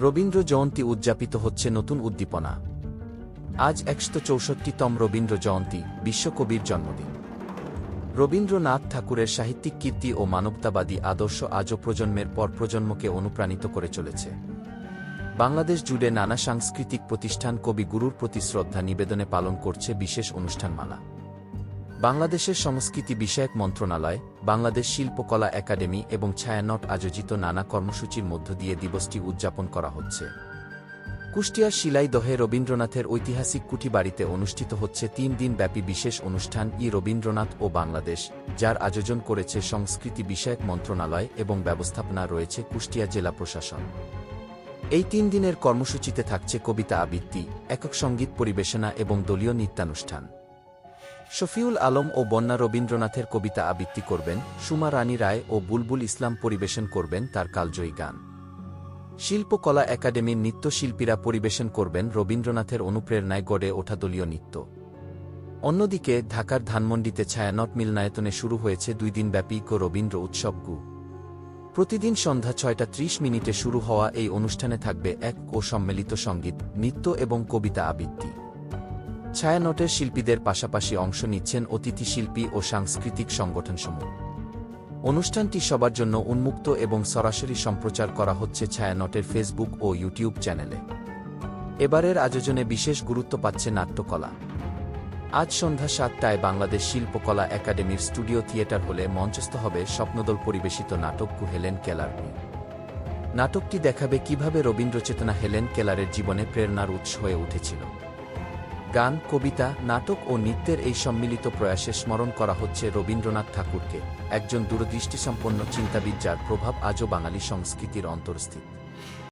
রবীন্দ্র জয়ন্তী উদযাপিত হচ্ছে নতুন উদ্দীপনা। আজ একশত চৌষট্টিতম রবীন্দ্র জয়ন্তী বিশ্বকবির জন্মদিন। রবীন্দ্রনাথ ঠাকুরের সাহিত্যিক কীর্তি ও মানবতাবাদী আদর্শ আজও প্রজন্মের পর প্রজন্মকে অনুপ্রাণিত করে চলেছে। বাংলাদেশ জুড়ে নানা সাংস্কৃতিক প্রতিষ্ঠান কবি গুরুর প্রতি শ্রদ্ধা নিবেদনে পালন করছে বিশেষ অনুষ্ঠানমালা। বাংলাদেশের সংস্কৃতি বিষয়ক মন্ত্রণালয়, বাংলাদেশ শিল্পকলা একাডেমি এবং ছায়ানট আয়োজিত নানা কর্মসূচির মধ্য দিয়ে দিবসটি উদযাপন করা হচ্ছে। কুষ্টিয়ার শিলাইদহে রবীন্দ্রনাথের ঐতিহাসিক কুঠি বাড়িতে অনুষ্ঠিত হচ্ছে তিন দিন ব্যাপী বিশেষ অনুষ্ঠান ই রবীন্দ্রনাথ ও বাংলাদেশ, যার আয়োজন করেছে সংস্কৃতি বিষয়ক মন্ত্রণালয় এবং ব্যবস্থাপনা রয়েছে কুষ্টিয়া জেলা প্রশাসন। এই তিন দিনের কর্মসূচিতে থাকছে কবিতা আবৃত্তি, একক সংগীত পরিবেশনা এবং দলীয় নৃত্যানুষ্ঠান। শফিউল আলম ও বন্যা রবীন্দ্রনাথের কবিতা আবৃত্তি করবেন সুমা রানী রায় ও বুলবুল ইসলাম পরিবেশন করবেন তার কালজয়ী গান। শিল্পকলা একাডেমির নৃত্যশিল্পীরা পরিবেশন করবেন রবীন্দ্রনাথের অনুপ্রেরণায় গড়ে ওঠা দলীয় নৃত্য। অন্যদিকে ঢাকার ধানমন্ডিতে ছায়ানট মিলনায়তনে শুরু হয়েছে দুই দিনব্যাপী কো রবীন্দ্র উৎসব গু। প্রতিদিন সন্ধ্যা ছয়টা ত্রিশ মিনিটে শুরু হওয়া এই অনুষ্ঠানে থাকবে এক ও সম্মিলিত সংগীত, নৃত্য এবং কবিতা আবৃত্তি। ছায়ানটের শিল্পীদের পাশাপাশি অংশ নিচ্ছেন অতিথি শিল্পী ও সাংস্কৃতিক সংগঠনসমূহ। অনুষ্ঠানটি সবার জন্য উন্মুক্ত এবং সরাসরি সম্প্রচার করা হচ্ছে ছায়ানটের ফেসবুক ও ইউটিউব চ্যানেলে। এবারের আয়োজনে বিশেষ গুরুত্ব পাচ্ছে নাট্যকলা। আজ সন্ধ্যা সাতটায় বাংলাদেশ শিল্পকলা একাডেমির স্টুডিও থিয়েটার হলে মঞ্চস্থ হবে স্বপ্নদল পরিবেশিত নাটক হেলেন কেলার নাটকটি দেখাবে কীভাবে রবীন্দ্রচেতনা হেলেন কেলারের জীবনে প্রেরণার উৎস হয়ে উঠেছিল। গান, কবিতা, নাটক ও নৃত্যের এই সম্মিলিত প্রয়াসে স্মরণ করা হচ্ছে রবীন্দ্রনাথ ঠাকুরকে, একজন দূরদৃষ্টিসম্পন্ন চিন্তাবিদ যার প্রভাব আজও বাঙালি সংস্কৃতির অন্তর্স্থিত।